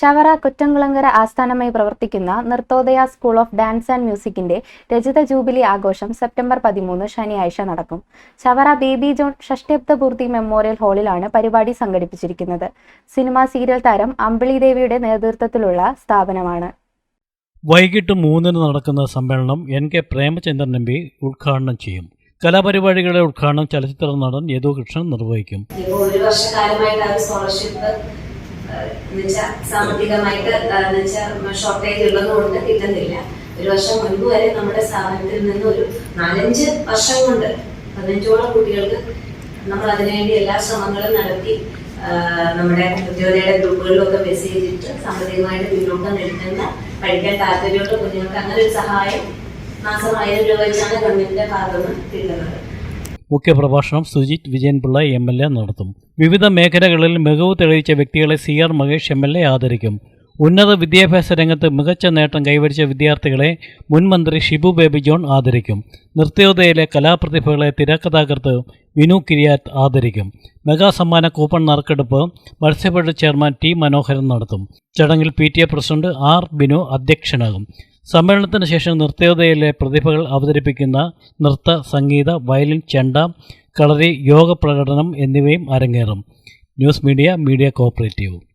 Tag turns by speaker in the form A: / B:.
A: ചവറ കുറ്റംകുളങ്ങര ആസ്ഥാനമായി പ്രവർത്തിക്കുന്ന Nrithodaya school of dance and മ്യൂസിക്കിന്റെ രജത ജൂബിലി ആഘോഷം സെപ്റ്റംബർ പതിമൂന്ന് ശനിയാഴ്ച നടക്കും. ചവറ ബേബി ജോൺ ഷഷ്ടിബ്ദപൂർത്തി മെമ്മോറിയൽ ഹാളിലാണ് പരിപാടി സംഘടിപ്പിച്ചിരിക്കുന്നത്. സിനിമാ സീരിയൽ താരം അമ്പിളി ദേവിയുടെ നേതൃത്വത്തിലുള്ള സ്ഥാപനമാണ്.
B: വൈകിട്ട് മൂന്നിന് നടക്കുന്ന സമ്മേളനം N K Premachandran M P ഉദ്ഘാടനം ചെയ്യും. കലാപരിപാടികളുടെ ഉദ്ഘാടനം ചലച്ചിത്ര നടൻ യദു കൃഷ്ണൻ നിർവഹിക്കും.
C: ഇപ്പോൾ ഒരു വർഷക്കാലമായിട്ട് ആ സ്കോളർഷിപ്പ് എന്നുവെച്ചാൽ സാമ്പത്തികമായിട്ട് എന്നുവെച്ചാൽ ഷോർട്ടേജ് ഉള്ളതുകൊണ്ട് കിട്ടുന്നില്ല. ഒരു വർഷം മുൻപ് വരെ നമ്മുടെ സ്ഥാപനത്തിൽ നിന്ന് ഒരു നാലഞ്ച് വർഷം കൊണ്ട് പതിനഞ്ചോളം കുട്ടികൾക്ക് നമ്മൾ അതിനുവേണ്ടി എല്ലാ ശ്രമങ്ങളും നടത്തി നമ്മുടെ ഉദ്യോഗയുടെ ഗ്രൂപ്പുകളിലൊക്കെ മെസ്സേജ് ഇട്ട് സാമ്പത്തികമായിട്ട് പിന്നോക്കം നിൽക്കുന്ന പഠിക്കാൻ താല്പര്യമുള്ള കുഞ്ഞുങ്ങൾക്ക് അങ്ങനെ ഒരു സഹായം മാസം ആയിരം രൂപ വെച്ചാണ് ഗവൺമെന്റിന്റെ ഭാഗത്ത് കിട്ടുന്നത്.
B: മുഖ്യപ്രഭാഷണം Sujith Vijayan Pillai M L A നടത്തും. വിവിധ മേഖലകളിൽ മികവ് തെളിയിച്ച വ്യക്തികളെ C R Mahesh M L A ആദരിക്കും. ഉന്നത വിദ്യാഭ്യാസ രംഗത്ത് മികച്ച നേട്ടം കൈവരിച്ച വിദ്യാർത്ഥികളെ മുൻമന്ത്രി ഷിബു ബേബി ജോൺ ആദരിക്കും. നൃത്യോദയയിലെ കലാപ്രതിഭകളെ തിരക്കഥാകൃത്ത് വിനു കിരിയാറ്റ് ആദരിക്കും. മെഗാ സമ്മാന കൂപ്പൺ നറുക്കെടുപ്പ് മത്സ്യബോർഡ് ചെയർമാൻ ടി മനോഹരൻ നടത്തും. ചടങ്ങിൽ പി പ്രസിഡന്റ് ആർ ബിനു അധ്യക്ഷനാകും. സമ്മേളനത്തിന് ശേഷം നൃത്തയോധയിലെ പ്രതിഭകൾ അവതരിപ്പിക്കുന്ന നൃത്ത സംഗീത വയലിൻ ചെണ്ട കളരി യോഗ പ്രകടനം എന്നിവയും അരങ്ങേറും. News media media cooperative.